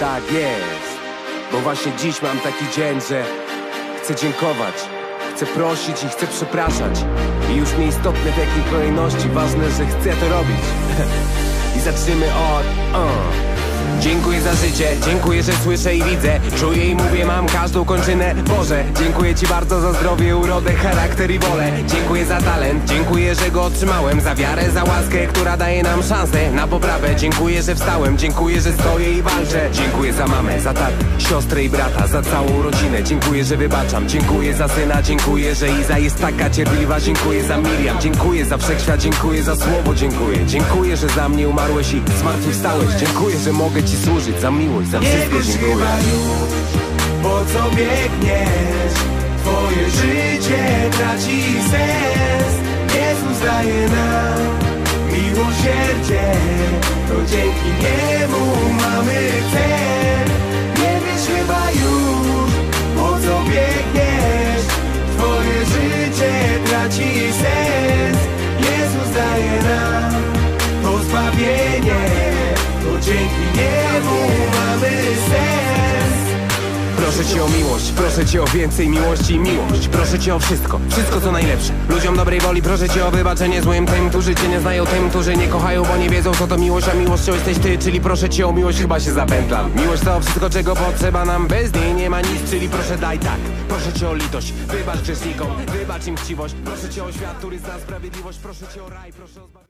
Tak jest, bo właśnie dziś mam taki dzień, że chcę dziękować, chcę prosić i chcę przepraszać. I już nieistotne w jakiej kolejności, ważne, że chcę to robić. I zaczniemy od... Uh. Dziękuję za życie, dziękuję, że słyszę i widzę. Czuję i mówię, mam każdą kończynę. Boże, dziękuję Ci bardzo za zdrowie, urodę, charakter i wolę. Dziękuję za talent, dziękuję, że go otrzymałem. Za wiarę, za łaskę, która daje nam szansę na poprawę. Dziękuję, że wstałem, dziękuję, że stoję i walczę. Dziękuję za mamę, za tatę, siostrę i brata Za całą rodzinę, dziękuję, że wybaczam. Dziękuję za syna, dziękuję, że Iza jest taka cierpliwa. Dziękuję za Miriam, dziękuję za wszechświat. Dziękuję za słowo, dziękuję. Dziękuję, że za mnie umarłeś i zmartwychwstałeś. Dziękuję, że mogę Ci służyć za miłość, za Nie wszystko wiesz dziękuję. chyba już, po co biegniesz Twoje życie traci sens. Jezus daje nam miłosierdzie To dzięki Niemu mamy cel. Nie wiesz chyba już, po co biegniesz Twoje życie traci sens dzięki Niemu mamy sens. Proszę Cię o miłość, proszę Cię o więcej miłości. I miłość Proszę Cię o wszystko, wszystko co najlepsze. Ludziom dobrej woli proszę Cię o wybaczenie złym Tym, którzy Cię nie znają, tym, którzy nie kochają Bo nie wiedzą co to miłość, a miłością jesteś Ty. Czyli proszę Cię o miłość, chyba się zapętlam. Miłość to wszystko czego potrzeba nam. Bez niej nie ma nic, czyli proszę daj tak. Proszę Cię o litość, wybacz grzesznikom Wybacz im chciwość. Proszę Cię o świat, który zna sprawiedliwość. Proszę Cię o raj, proszę o